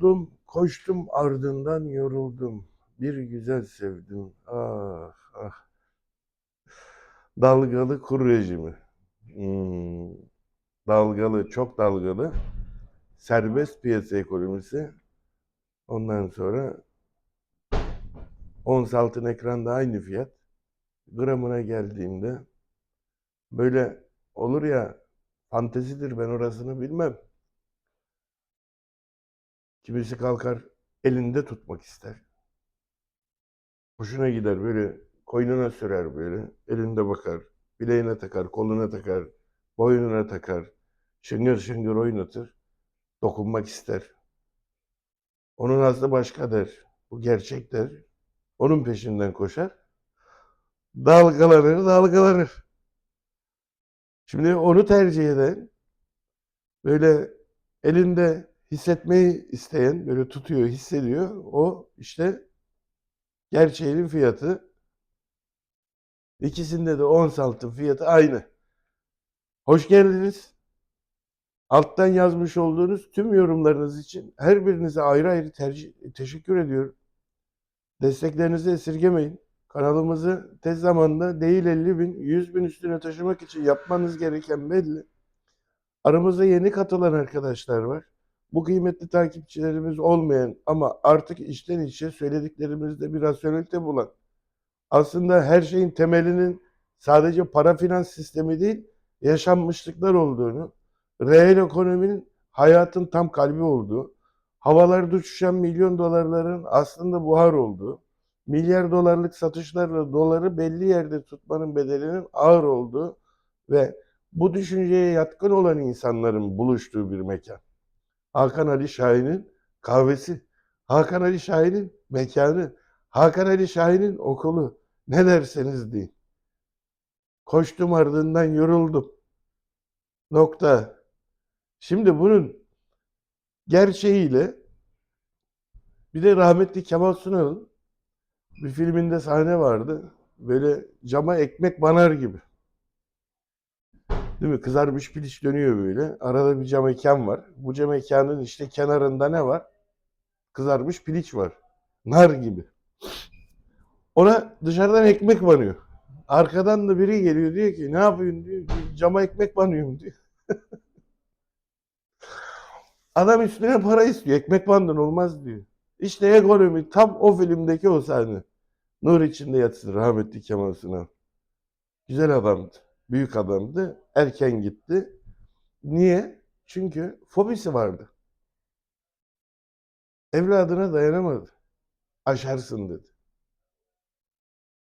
buldum, koştum ardından yoruldum. Bir güzel sevdim. Ah ah. Dalgalı kur rejimi. Hmm. Dalgalı, çok dalgalı. Serbest piyasa ekonomisi. Ondan sonra ons altın ekranda aynı fiyat. Gramına geldiğinde böyle olur ya fantezidir ben orasını bilmem. Kimisi kalkar elinde tutmak ister. Hoşuna gider böyle koynuna sürer böyle. Elinde bakar. Bileğine takar, koluna takar, boynuna takar. Şıngır şıngır oynatır. Dokunmak ister. Onun aslı başka der. Bu gerçek der. Onun peşinden koşar. Dalgalanır, dalgalanır. Şimdi onu tercih eden böyle elinde hissetmeyi isteyen, böyle tutuyor, hissediyor. O işte gerçeğinin fiyatı. İkisinde de ons altın fiyatı aynı. Hoş geldiniz. Alttan yazmış olduğunuz tüm yorumlarınız için her birinize ayrı ayrı teşekkür ediyorum. Desteklerinizi esirgemeyin. Kanalımızı tez zamanda değil 50 bin, 100 bin üstüne taşımak için yapmanız gereken belli. Aramızda yeni katılan arkadaşlar var. Bu kıymetli takipçilerimiz olmayan ama artık içten içe söylediklerimizde bir rasyonelite bulan, aslında her şeyin temelinin sadece para finans sistemi değil, yaşanmışlıklar olduğunu, reel ekonominin hayatın tam kalbi olduğu, havalarda uçuşan milyon dolarların aslında buhar olduğu, milyar dolarlık satışlarla doları belli yerde tutmanın bedelinin ağır olduğu ve bu düşünceye yatkın olan insanların buluştuğu bir mekan. Hakan Ali Şahin'in kahvesi, Hakan Ali Şahin'in mekanı, Hakan Ali Şahin'in okulu. Ne derseniz deyin. Koştum ardından yoruldum. Nokta. Şimdi bunun gerçeğiyle bir de rahmetli Kemal Sunal'ın bir filminde sahne vardı. Böyle cama ekmek banar gibi. Değil mi? Kızarmış piliç dönüyor böyle. Arada bir cam mekan var. Bu cam mekanın işte kenarında ne var? Kızarmış piliç var. Nar gibi. Ona dışarıdan ekmek banıyor. Arkadan da biri geliyor diyor ki ne yapıyorsun diyor. Cama ekmek banıyorum diyor. Adam üstüne para istiyor. Ekmek bandın olmaz diyor. İşte ekonomi tam o filmdeki o sahne. Nur içinde yatsın rahmetli Kemal Sunal. Güzel adamdı. Büyük adamdı. Erken gitti. Niye? Çünkü fobisi vardı. Evladına dayanamadı. Aşarsın dedi.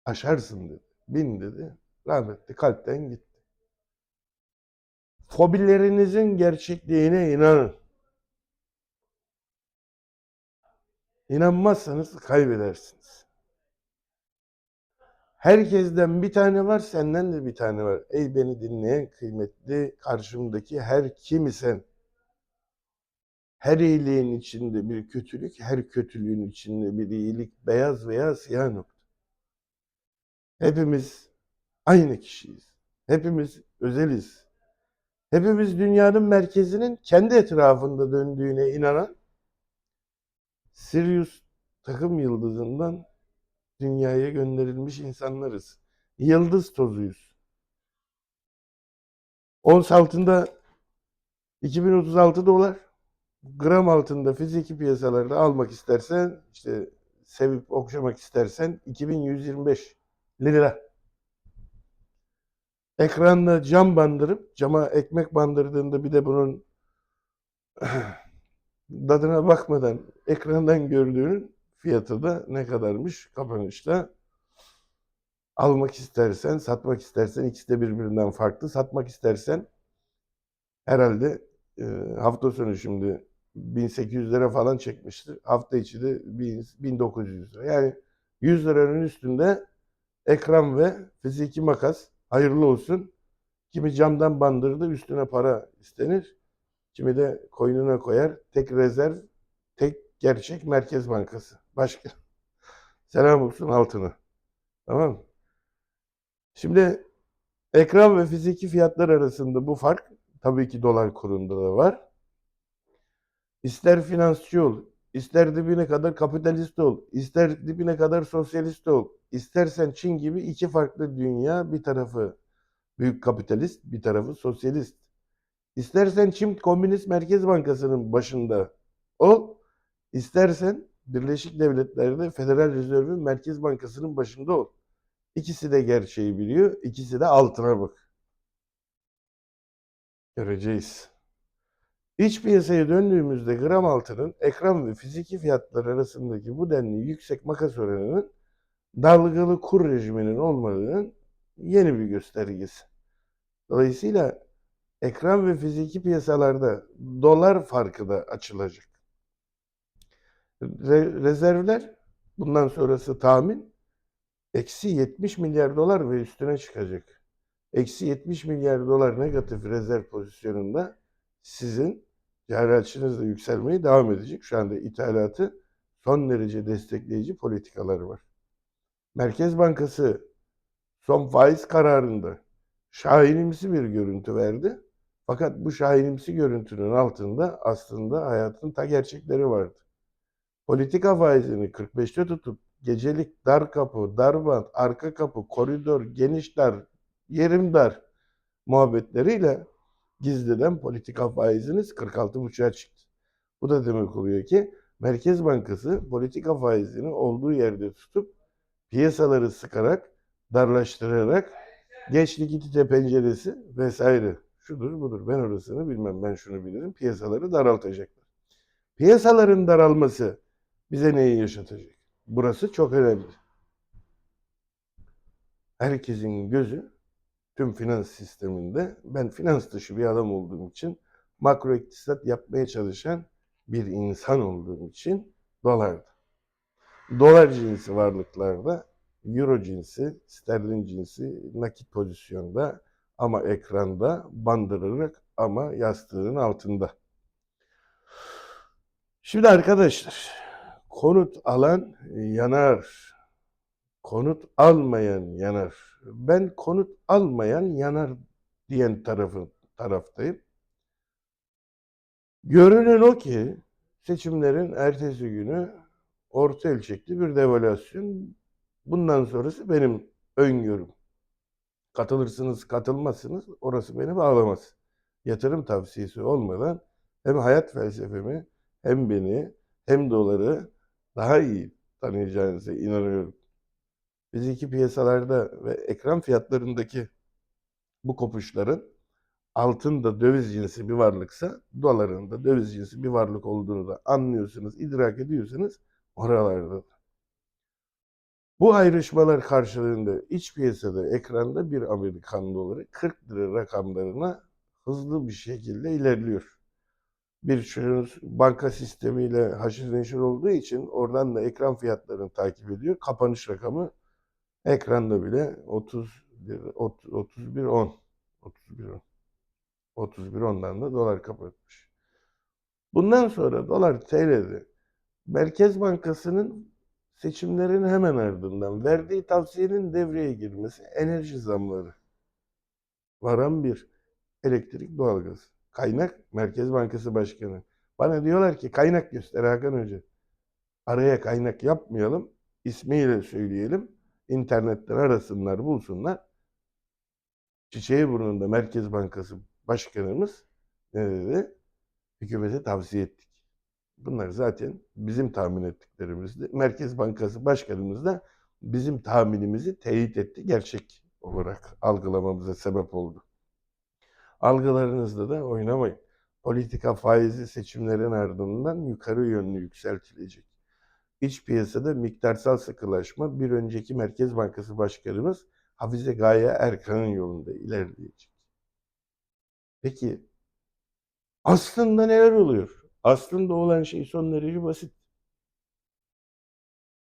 Aşarsın dedi. Bin dedi. Rahmetli kalpten gitti. Fobilerinizin gerçekliğine inanın. İnanmazsanız kaybedersiniz. Herkesten bir tane var, senden de bir tane var. Ey beni dinleyen kıymetli karşımdaki her kim isen, her iyiliğin içinde bir kötülük, her kötülüğün içinde bir iyilik, beyaz veya siyah nokta. Hepimiz aynı kişiyiz. Hepimiz özeliz. Hepimiz dünyanın merkezinin kendi etrafında döndüğüne inanan Sirius takım yıldızından dünyaya gönderilmiş insanlarız. Yıldız tozuyuz. Ons altında 2036 dolar, gram altında fiziki piyasalarda almak istersen, işte sevip okşamak istersen 2125 lira. Ekranda cam bandırıp, cama ekmek bandırdığında bir de bunun tadına bakmadan ekrandan gördüğünün fiyatı da ne kadarmış kapanışta. Almak istersen, satmak istersen ikisi de birbirinden farklı. Satmak istersen herhalde e, hafta sonu şimdi 1800 lira falan çekmiştir. Hafta içi de 1900 lira. Yani 100 liranın üstünde ekran ve fiziki makas hayırlı olsun. Kimi camdan bandırdı üstüne para istenir. Kimi de koynuna koyar. Tek rezerv, tek gerçek Merkez Bankası. Başka. Selam olsun altını. Tamam mı? Şimdi ekran ve fiziki fiyatlar arasında bu fark tabii ki dolar kurunda da var. İster finansçı ol, İster dibine kadar kapitalist ol, ister dibine kadar sosyalist ol. İstersen Çin gibi iki farklı dünya, bir tarafı büyük kapitalist, bir tarafı sosyalist. İstersen Çin Komünist Merkez Bankası'nın başında ol, istersen Birleşik Devletler'de Federal Rezerv'ün Merkez Bankası'nın başında ol. İkisi de gerçeği biliyor, ikisi de altına bak. Göreceğiz. İç piyasaya döndüğümüzde gram altının ekran ve fiziki fiyatlar arasındaki bu denli yüksek makas oranının dalgalı kur rejiminin olmadığının yeni bir göstergesi. Dolayısıyla ekran ve fiziki piyasalarda dolar farkı da açılacak. Re- rezervler bundan sonrası tahmin eksi 70 milyar dolar ve üstüne çıkacak. Eksi 70 milyar dolar negatif rezerv pozisyonunda sizin cari açınız da yükselmeye devam edecek. Şu anda ithalatı son derece destekleyici politikaları var. Merkez Bankası son faiz kararında şahinimsi bir görüntü verdi. Fakat bu şahinimsi görüntünün altında aslında hayatın ta gerçekleri vardı. Politika faizini 45'te tutup gecelik dar kapı, dar bant, arka kapı, koridor, geniş dar, yerim dar muhabbetleriyle gizliden politika faiziniz 46,5'a çıktı. Bu da demek oluyor ki Merkez Bankası politika faizini olduğu yerde tutup piyasaları sıkarak, darlaştırarak geç likidite penceresi vesaire şudur budur ben orasını bilmem ben şunu bilirim piyasaları daraltacaklar. Piyasaların daralması bize neyi yaşatacak? Burası çok önemli. Herkesin gözü tüm finans sisteminde ben finans dışı bir adam olduğum için makro iktisat yapmaya çalışan bir insan olduğum için dolarda. Dolar cinsi varlıklarda euro cinsi, sterlin cinsi nakit pozisyonda ama ekranda bandırarak ama yastığın altında. Şimdi arkadaşlar konut alan yanar. Konut almayan yanar. Ben konut almayan yanar diyen tarafın taraftayım. Görünen o ki seçimlerin ertesi günü orta ölçekli bir devalüasyon. Bundan sonrası benim öngörüm. Katılırsınız, katılmazsınız orası beni bağlamaz. Yatırım tavsiyesi olmadan hem hayat felsefemi hem beni hem doları daha iyi tanıyacağınıza inanıyorum. Fiziki piyasalarda ve ekran fiyatlarındaki bu kopuşların altın da döviz cinsi bir varlıksa doların da döviz cinsi bir varlık olduğunu da anlıyorsunuz, idrak ediyorsunuz oralarda. Bu ayrışmalar karşılığında iç piyasada ekranda bir Amerikan doları 40 lira rakamlarına hızlı bir şekilde ilerliyor. Bir banka sistemiyle haşır neşir olduğu için oradan da ekran fiyatlarını takip ediyor. Kapanış rakamı ekranda bile 31 31 10 31 10 31 ondan da dolar kapatmış. Bundan sonra dolar TL'de Merkez Bankası'nın seçimlerin hemen ardından verdiği tavsiyenin devreye girmesi enerji zamları. Varan bir elektrik doğalgaz. Kaynak Merkez Bankası Başkanı. Bana diyorlar ki kaynak göster Hakan Hoca. Araya kaynak yapmayalım. ismiyle söyleyelim. İnternetten arasınlar, bulsunlar. Çiçeği burnunda Merkez Bankası Başkanımız ne dedi? Hükümete tavsiye ettik. Bunlar zaten bizim tahmin ettiklerimizdi. Merkez Bankası Başkanımız da bizim tahminimizi teyit etti. Gerçek olarak algılamamıza sebep oldu. Algılarınızda da oynamayın. Politika faizi seçimlerin ardından yukarı yönlü yükseltilecek. İç piyasada miktarsal sıkılaşma bir önceki Merkez Bankası Başkanımız Hafize Gaye Erkan'ın yolunda ilerleyecek. Peki aslında neler oluyor? Aslında olan şey son derece basit.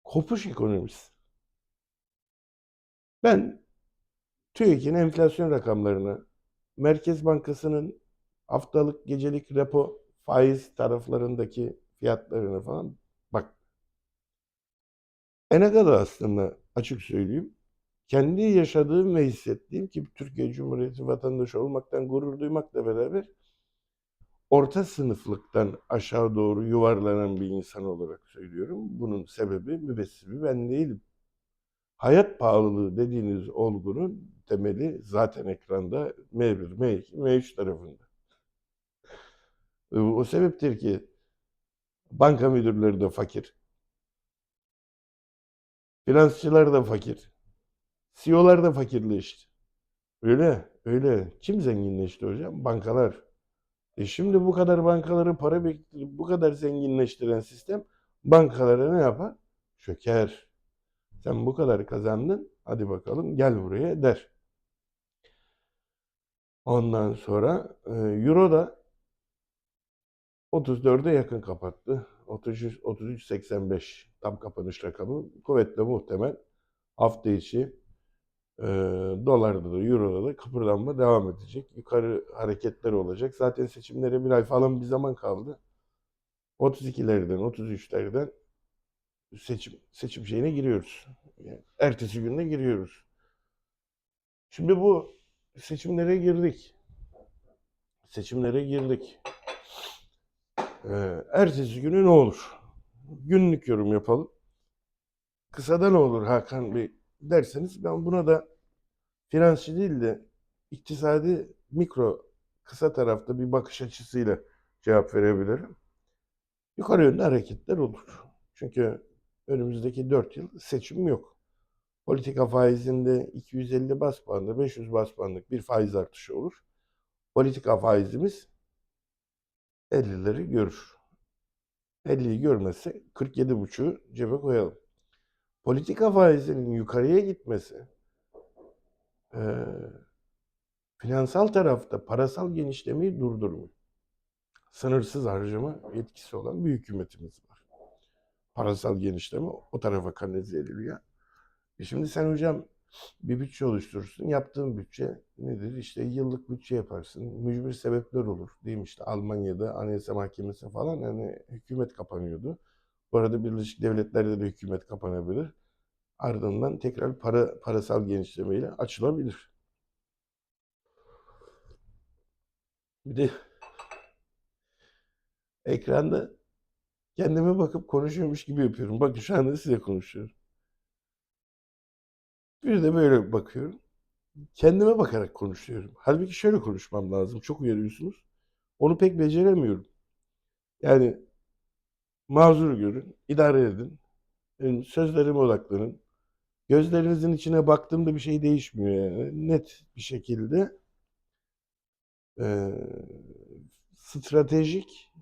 Kopuş ekonomisi. Ben TÜİK'in enflasyon rakamlarını, Merkez Bankası'nın haftalık, gecelik repo faiz taraflarındaki fiyatlarını falan bak. E ne kadar aslında açık söyleyeyim. Kendi yaşadığım ve hissettiğim ki Türkiye Cumhuriyeti vatandaşı olmaktan gurur duymakla beraber orta sınıflıktan aşağı doğru yuvarlanan bir insan olarak söylüyorum. Bunun sebebi mübessibi ben değilim. Hayat pahalılığı dediğiniz olgunun temeli zaten ekranda M1, M2, M3 tarafında. Ee, O sebeptir ki banka müdürleri de fakir. Finansçılar da fakir. CEO'lar da fakirleşti. Öyle, öyle. Kim zenginleşti hocam? Bankalar. E şimdi bu kadar bankaları para biriktirip bu kadar zenginleştiren sistem bankalara ne yapar? Çöker. Sen bu kadar kazandın, hadi bakalım gel buraya der. Ondan sonra e, Euro da 34'e yakın kapattı. 33 33.85 tam kapanış rakamı. Kuvvetle muhtemel hafta içi e, dolarda da euroda da kıpırdanma devam edecek. Yukarı hareketler olacak. Zaten seçimlere bir ay falan bir zaman kaldı. 32'lerden 33'lerden seçim seçim şeyine giriyoruz. Yani ertesi günde giriyoruz. Şimdi bu seçimlere girdik. Seçimlere girdik. Ee, ertesi günü ne olur? Günlük yorum yapalım. Kısada ne olur Hakan Bey derseniz ben buna da finansçı değil de iktisadi mikro kısa tarafta bir bakış açısıyla cevap verebilirim. Yukarı yönlü hareketler olur. Çünkü önümüzdeki 4 yıl seçim yok. Politika faizinde 250 bas puanlı, 500 bas puanlık bir faiz artışı olur. Politika faizimiz 50'leri görür. 50'yi görmezse 47,5'u cebe koyalım. Politika faizinin yukarıya gitmesi eee, finansal tarafta parasal genişlemeyi durdurmuyor. Sınırsız harcama yetkisi olan bir hükümetimiz var. Parasal genişleme o tarafa kanalize ediliyor. E şimdi sen hocam bir bütçe oluşturursun. Yaptığın bütçe nedir? İşte yıllık bütçe yaparsın. Mücbir sebepler olur. Değil mi? İşte Almanya'da Anayasa Mahkemesi falan yani hükümet kapanıyordu. Bu arada Birleşik Devletler'de de hükümet kapanabilir. Ardından tekrar para parasal genişlemeyle açılabilir. Bir de ekranda kendime bakıp konuşuyormuş gibi yapıyorum. Bakın şu anda size konuşuyorum. Bir de böyle bakıyorum. Kendime bakarak konuşuyorum. Halbuki şöyle konuşmam lazım. Çok uyarıyorsunuz. Onu pek beceremiyorum. Yani mazur görün, idare edin. Yani sözlerime odaklanın. Gözlerinizin içine baktığımda bir şey değişmiyor yani. Net bir şekilde eee, stratejik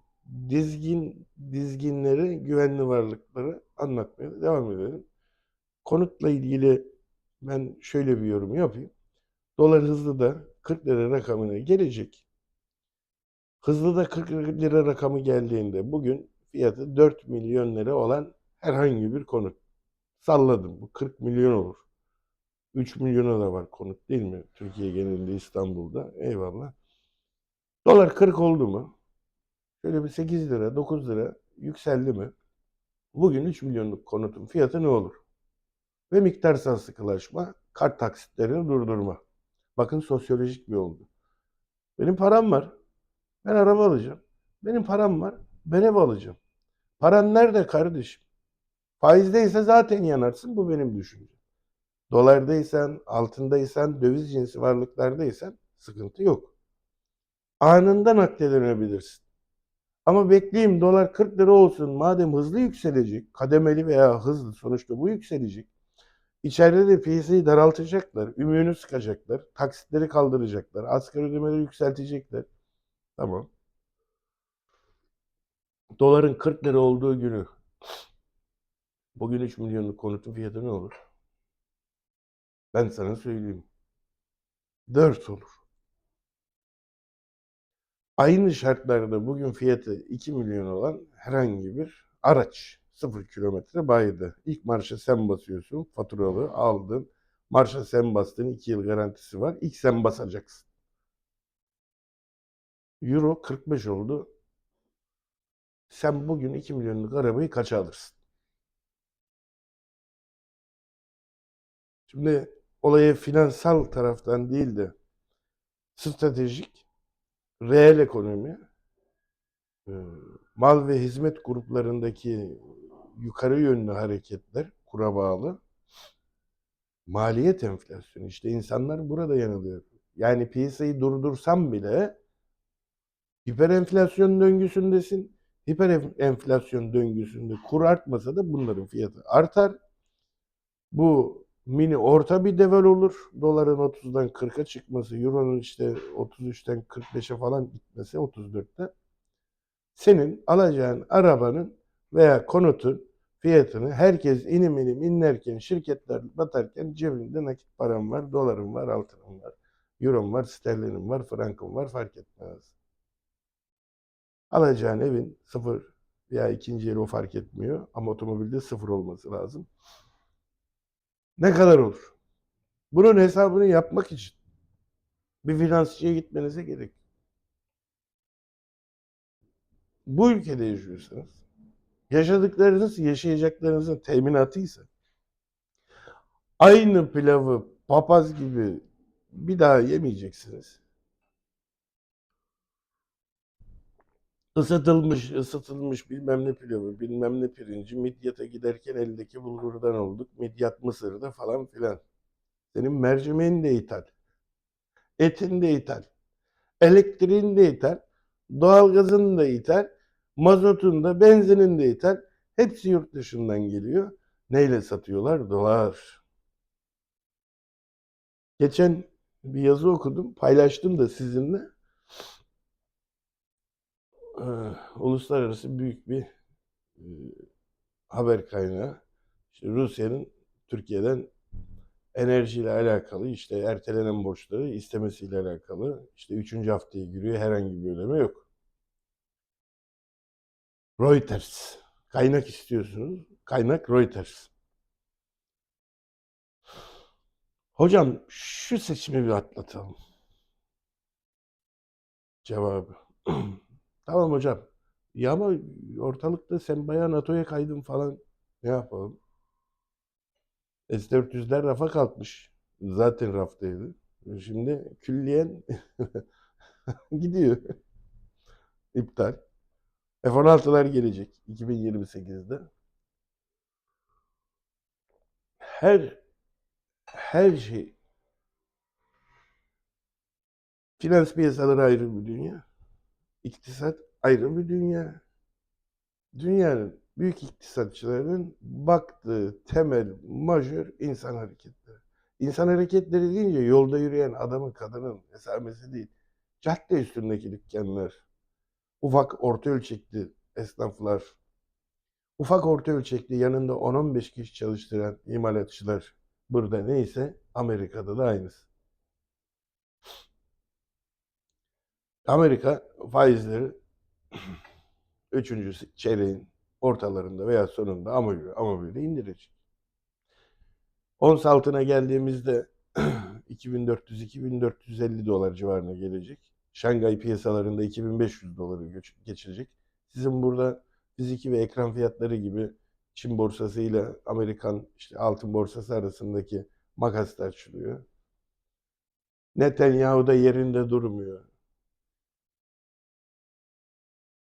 dizgin dizginleri, güvenli varlıkları anlatmaya devam edelim. Konutla ilgili ben şöyle bir yorum yapayım. Dolar hızlı da 40 lira rakamına gelecek. Hızlı da 40 lira rakamı geldiğinde bugün fiyatı 4 milyon lira olan herhangi bir konut. Salladım. Bu 40 milyon olur. 3 milyona da var konut değil mi? Türkiye genelinde İstanbul'da. Eyvallah. Dolar 40 oldu mu? Şöyle bir 8 lira, 9 lira yükseldi mi? Bugün 3 milyonluk konutun fiyatı ne olur? Ve miktarsal sıkılaşma, kart taksitlerini durdurma. Bakın sosyolojik bir oldu. Benim param var. Ben araba alacağım. Benim param var. Ben ev alacağım. Paran nerede kardeşim? Faizdeyse zaten yanarsın. Bu benim düşüncem. Dolardaysan, altındaysan, döviz cinsi varlıklardaysan sıkıntı yok. Anında nakledebilirsin. Ama bekleyeyim dolar 40 lira olsun madem hızlı yükselecek, kademeli veya hızlı sonuçta bu yükselecek. İçeride de piyasayı daraltacaklar, ümüğünü sıkacaklar, taksitleri kaldıracaklar, asgari ödemeleri yükseltecekler. Tamam. Doların 40 lira olduğu günü bugün 3 milyonluk konutun fiyatı ne olur? Ben sana söyleyeyim. 4 olur. Aynı şartlarda bugün fiyatı 2 milyon olan herhangi bir araç 0 kilometre bayide. İlk marşa sen basıyorsun, faturalı aldın. Marşa sen bastın, 2 yıl garantisi var. İlk sen basacaksın. Euro 45 oldu. Sen bugün 2 milyonluk arabayı kaça alırsın? Şimdi olaya finansal taraftan değil de stratejik, reel ekonomi, mal ve hizmet gruplarındaki yukarı yönlü hareketler kura bağlı maliyet enflasyonu. İşte insanlar burada yanılıyor. Yani piyasayı durdursam bile hiper enflasyon döngüsündesin. Hiper enf- enflasyon döngüsünde kur artmasa da bunların fiyatı artar. Bu mini orta bir deval olur. Doların 30'dan 40'a çıkması, Euro'nun işte 33'ten 45'e falan gitmesi 34'te. Senin alacağın arabanın veya konutun fiyatını herkes inim inim inlerken, şirketler batarken cebinde nakit param var, dolarım var, altınım var, eurom var, sterlinim var, frankım var fark etmez. Alacağın evin sıfır veya ikinci el o fark etmiyor ama otomobilde sıfır olması lazım. Ne kadar olur? Bunun hesabını yapmak için bir finansçıya gitmenize gerek. Bu ülkede yaşıyorsanız, yaşadıklarınız yaşayacaklarınızın teminatıysa, aynı pilavı papaz gibi bir daha yemeyeceksiniz. Isıtılmış, ısıtılmış bilmem ne pilavı, bilmem ne pirinci, midyata giderken eldeki bulgurdan olduk, midyat mısırda falan filan. Senin mercimeğin de ithal, etin de ithal, elektriğin de ithal, doğalgazın da ithal, mazotun da, benzinin de ithal. Hepsi yurt dışından geliyor. Neyle satıyorlar? Dolar. Geçen bir yazı okudum, paylaştım da sizinle. Ee, uluslararası büyük bir e, haber kaynağı. İşte Rusya'nın Türkiye'den enerjiyle alakalı işte ertelenen borçları istemesiyle alakalı işte üçüncü haftaya giriyor herhangi bir ödeme yok. Reuters. Kaynak istiyorsunuz. Kaynak Reuters. Hocam şu seçimi bir atlatalım. Cevabı. Tamam hocam. Ya ama ortalıkta sen bayağı NATO'ya kaydın falan. Ne yapalım? S-400'ler rafa kalkmış. Zaten raftaydı. Şimdi külliyen gidiyor. İptal. F-16'lar gelecek 2028'de. Her her şey finans piyasaları ayrı bir dünya. İktisat ayrı bir dünya. Dünyanın büyük iktisatçılarının baktığı temel majör insan hareketleri. İnsan hareketleri deyince yolda yürüyen adamın kadının esamesi değil. Cadde üstündeki dükkanlar, ufak orta ölçekli esnaflar, ufak orta ölçekli yanında 10-15 kişi çalıştıran imalatçılar burada neyse Amerika'da da aynısı. Amerika faizleri üçüncü çeyreğin ortalarında veya sonunda ama böyle, ama böyle indirecek. Ons altına geldiğimizde 2400-2450 dolar civarına gelecek. Şangay piyasalarında 2500 doları geçecek. Sizin burada fiziki ve ekran fiyatları gibi Çin borsası ile Amerikan işte altın borsası arasındaki makas da açılıyor. Netanyahu da yerinde durmuyor.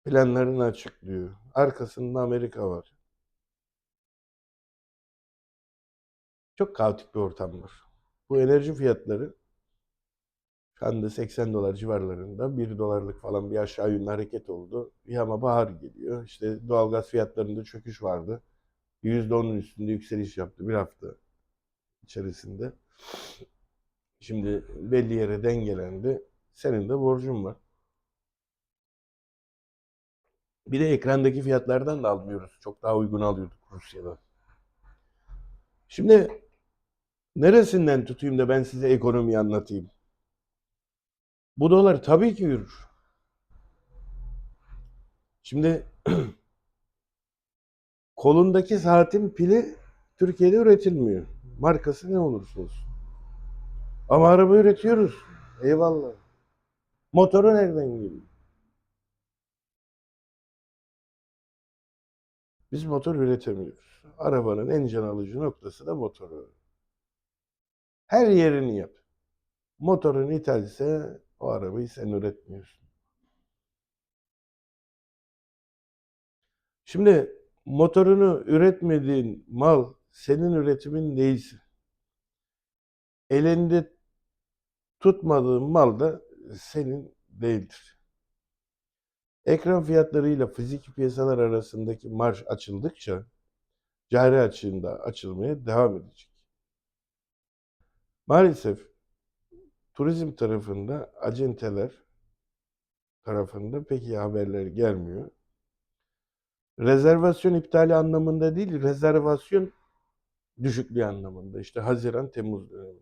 Planlarını açıklıyor. Arkasında Amerika var. Çok kaotik bir ortam var. Bu enerji fiyatları şu anda 80 dolar civarlarında 1 dolarlık falan bir aşağı yönlü hareket oldu. Bir ama bahar geliyor. İşte doğalgaz fiyatlarında çöküş vardı. %10'un üstünde yükseliş yaptı bir hafta içerisinde. Şimdi belli yere dengelendi. Senin de borcun var. Bir de ekrandaki fiyatlardan da almıyoruz. Çok daha uygun alıyorduk Rusya'dan. Şimdi neresinden tutayım da ben size ekonomiyi anlatayım? Bu dolar tabii ki yürür. Şimdi kolundaki saatin pili Türkiye'de üretilmiyor. Markası ne olursa olsun. Ama araba üretiyoruz. Eyvallah. Motoru nereden geliyor? Biz motor üretemiyoruz. Arabanın en can alıcı noktası da motoru. Her yerini yap. Motorun ithalse o arabayı sen üretmiyorsun. Şimdi motorunu üretmediğin mal senin üretimin değilse, elinde tutmadığın mal da senin değildir. Ekran fiyatlarıyla fiziki piyasalar arasındaki marj açıldıkça cari açığında açılmaya devam edecek. Maalesef turizm tarafında acenteler tarafında pek iyi haberler gelmiyor. Rezervasyon iptali anlamında değil, rezervasyon düşüklüğü anlamında. İşte Haziran, Temmuz dönemi.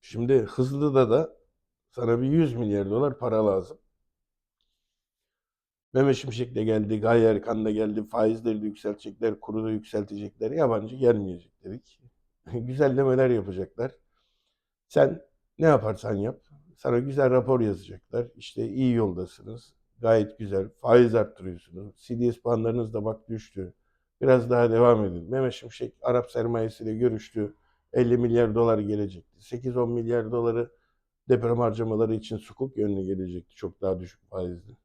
Şimdi Hızlı'da da sana bir 100 milyar dolar para lazım. Mehmet Şimşek de geldi, Gaye Erkan da geldi, faizleri de yükseltecekler, kuru da yükseltecekler, yabancı gelmeyecek dedik. Güzellemeler yapacaklar. Sen ne yaparsan yap, sana güzel rapor yazacaklar. İşte iyi yoldasınız, gayet güzel, faiz arttırıyorsunuz, CDS puanlarınız da bak düştü. Biraz daha devam edin. Mehmet Şimşek Arap sermayesiyle görüştü. 50 milyar dolar gelecekti. 8-10 milyar doları deprem harcamaları için sukuk yönüne gelecekti. Çok daha düşük faizli.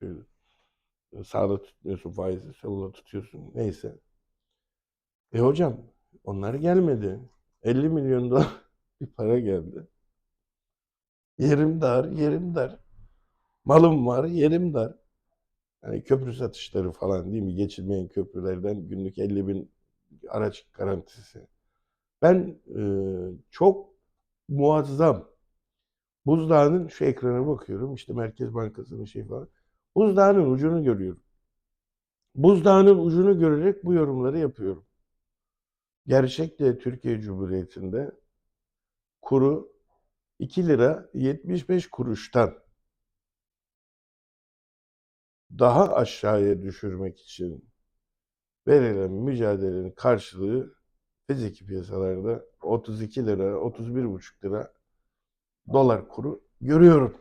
Şöyle, sağda tutmuyorsun faizi, solda tutuyorsun. Neyse. E hocam onlar gelmedi. 50 milyon dolar bir para geldi. Yerim dar, yerim dar. Malım var, yerim dar. Hani köprü satışları falan değil mi? Geçilmeyen köprülerden günlük 50 bin araç garantisi. Ben e, çok muazzam buzdağının şu ekrana bakıyorum. İşte Merkez Bankası'nın şey falan. Buzdağının ucunu görüyorum. Buzdağının ucunu görerek bu yorumları yapıyorum. Gerçekte Türkiye Cumhuriyeti'nde kuru 2 lira 75 kuruştan daha aşağıya düşürmek için verilen mücadelenin karşılığı fiziki piyasalarda 32 lira, 31,5 lira dolar kuru görüyorum.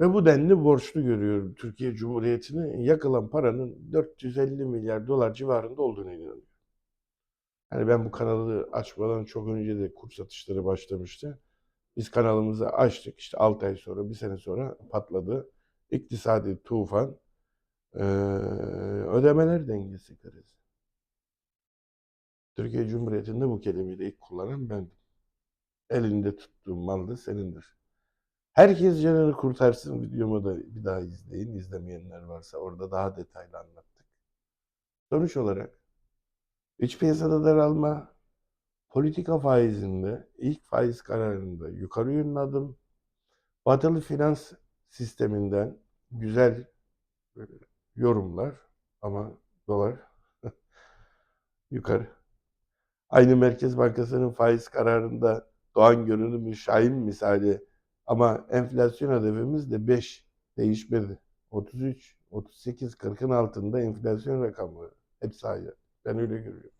Ve bu denli borçlu görüyorum Türkiye Cumhuriyeti'ni. Yakılan paranın 450 milyar dolar civarında olduğunu inanıyorum. Hani ben bu kanalı açmadan çok önce de kur satışları başlamıştı. Biz kanalımızı açtık. İşte 6 ay sonra, bir sene sonra patladı. İktisadi tufan, eee, ödemeler dengesi krizi. Türkiye Cumhuriyeti'nde bu kelimeyi de ilk kullanan bendim. Elinde tuttuğun mal da senindir. Herkes canını kurtarsın videomu da bir daha izleyin. İzlemeyenler varsa orada daha detaylı anlattık. Sonuç olarak iç piyasada daralma, politika faizinde ilk faiz kararında yukarı yönlü adım, batılı finans sisteminden güzel böyle yorumlar ama dolar yukarı. Aynı Merkez Bankası'nın faiz kararında Doğan görünümü Şahin misali ama enflasyon hedefimiz de 5 değişmedi. 33, 38, 40'ın altında enflasyon rakamları. Hepsi aynı. Ben öyle görüyorum.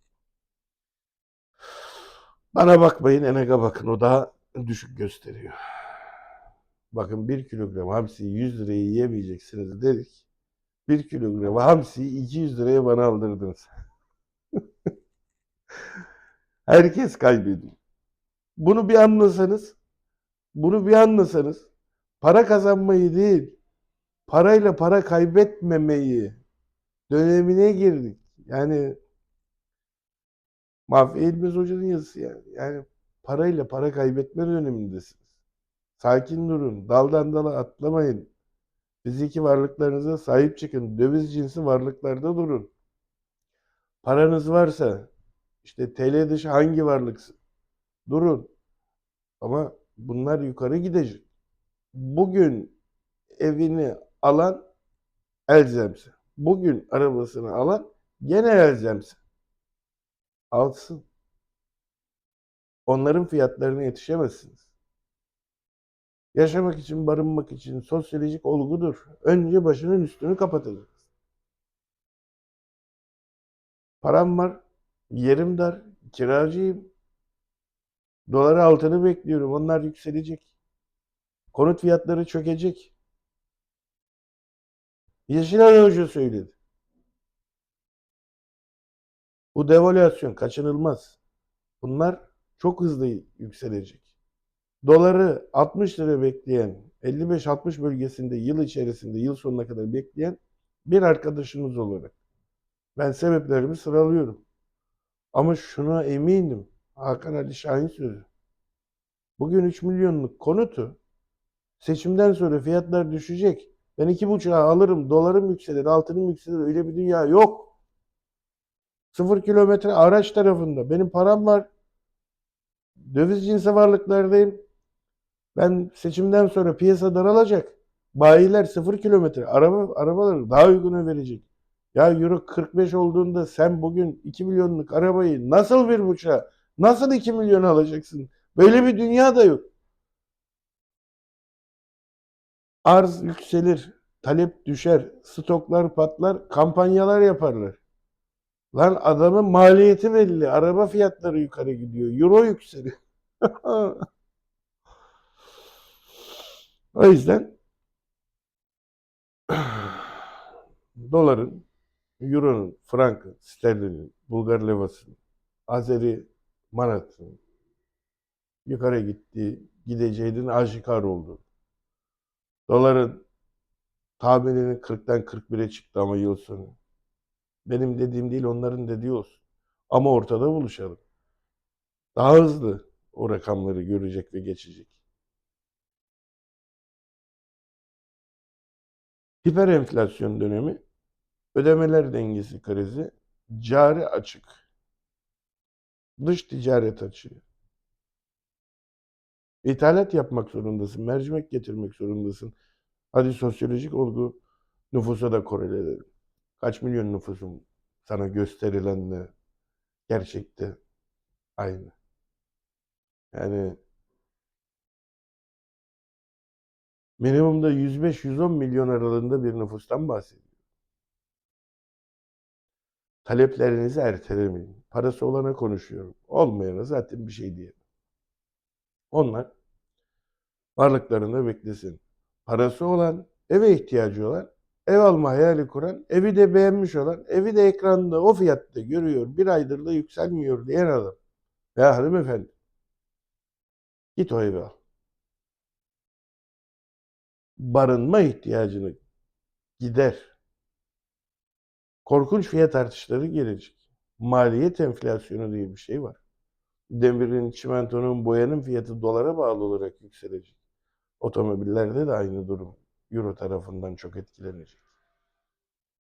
Bana bakmayın Eneg'a bakın o daha düşük gösteriyor. Bakın 1 kilogram hamsiyi 100 liraya yiyemeyeceksiniz dedik. 1 kilogram hamsiyi 200 liraya bana aldırdınız. Herkes kaybediyor. Bunu bir anlasanız, bunu bir anlasanız, para kazanmayı değil, parayla para kaybetmemeyi dönemine girdik. Yani Mahfi İlmez Hoca'nın yazısı yani. Yani parayla para kaybetme dönemindesiniz. Sakin durun, daldan dala atlamayın. Fiziki varlıklarınıza sahip çıkın. Döviz cinsi varlıklarda durun. Paranız varsa işte TL dışı hangi varlık durun. Ama bunlar yukarı gidecek. Bugün evini alan elzemse. Bugün arabasını alan gene elzemse. Alsın. Onların fiyatlarına yetişemezsiniz. Yaşamak için, barınmak için sosyolojik olgudur. Önce başının üstünü kapatacaksın. Param var, yerim dar, kiracıyım. Dolar altını bekliyorum. Onlar yükselecek. Konut fiyatları çökecek. Yeşilay Hoca söyledi. Bu devalüasyon kaçınılmaz. Bunlar çok hızlı yükselecek. Doları 60 lira bekleyen 55-60 bölgesinde yıl içerisinde yıl sonuna kadar bekleyen bir arkadaşınız olarak ben sebeplerimi sıralıyorum. Ama şuna eminim Hakan Ali Şahin sözü. Bugün 3 milyonluk konutu seçimden sonra fiyatlar düşecek. Ben iki buçuğa alırım, dolarım yükselir, altınım yükselir. Öyle bir dünya yok. Sıfır kilometre araç tarafında. Benim param var. Döviz cinsi varlıklardayım. Ben seçimden sonra piyasa daralacak. Bayiler sıfır kilometre. Araba, arabaları daha uyguna verecek. Ya Euro 45 olduğunda sen bugün 2 milyonluk arabayı nasıl bir buçuğa, nasıl 2 milyon alacaksın? Böyle bir dünya da yok. Arz yükselir, talep düşer, stoklar patlar, kampanyalar yaparlar. Lan adamın maliyeti belli, araba fiyatları yukarı gidiyor, euro yükseliyor. O yüzden doların, euronun, frankın, sterlinin, Bulgar levasının, Azeri manatının yukarı gittiği, gideceğinin aşikar oldu. Doların tahmininin 40'tan 41'e çıktı ama yıl sonu. Benim dediğim değil onların dediği olsun. Ama ortada buluşalım. Daha hızlı o rakamları görecek ve geçecek. Hiper enflasyon dönemi, ödemeler dengesi krizi, cari açık, dış ticaret açığı. İthalat yapmak zorundasın, mercimek getirmek zorundasın. Hadi sosyolojik olgu nüfusa da korele edelim. Kaç milyon nüfusun sana gösterilenle gerçekte aynı. Yani minimumda 105-110 milyon aralığında bir nüfustan bahsediyor. Taleplerinizi ertelemeyin. Parası olana konuşuyorum. Olmayana zaten bir şey diyemem. Onlar varlıklarında beklesin. Parası olan, eve ihtiyacı olan, ev alma hayali kuran, evi de beğenmiş olan, evi de ekranda o fiyatta görüyor, bir aydır da yükselmiyor diyen adam. Ya hanımefendi, git o evi al. Barınma ihtiyacını gider. Korkunç fiyat artışları gelecek. Maliyet enflasyonu diye bir şey var. Demirin, çimentonun, boyanın fiyatı dolara bağlı olarak yükselecek. Otomobillerde de aynı durum. Euro tarafından çok etkilenecek.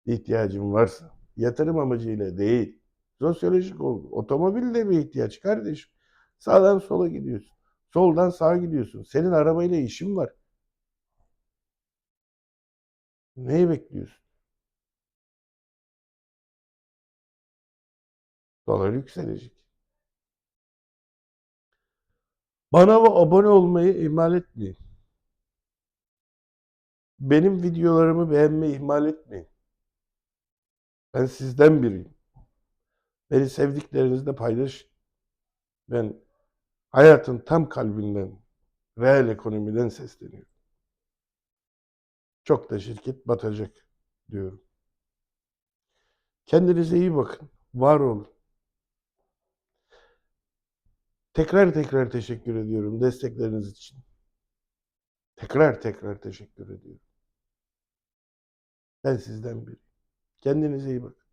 İhtiyacın varsa yatırım amacıyla değil. Sosyolojik olgu. Otomobil de bir ihtiyaç kardeşim. Sağdan sola gidiyorsun. Soldan sağa gidiyorsun. Senin arabayla işin var. Neyi bekliyorsun? Dolar yükselecek. Bana abone olmayı ihmal etmeyin. Benim videolarımı beğenmeyi ihmal etmeyin. Ben sizden biriyim. Beni sevdiklerinizle paylaşın. Ben hayatın tam kalbinden, reel ekonomiden sesleniyorum. Çok da şirket batacak diyorum. Kendinize iyi bakın. Var olun. Tekrar tekrar teşekkür ediyorum destekleriniz için. Tekrar tekrar teşekkür ediyorum. Ben sizden biriyim. Kendinize iyi bakın.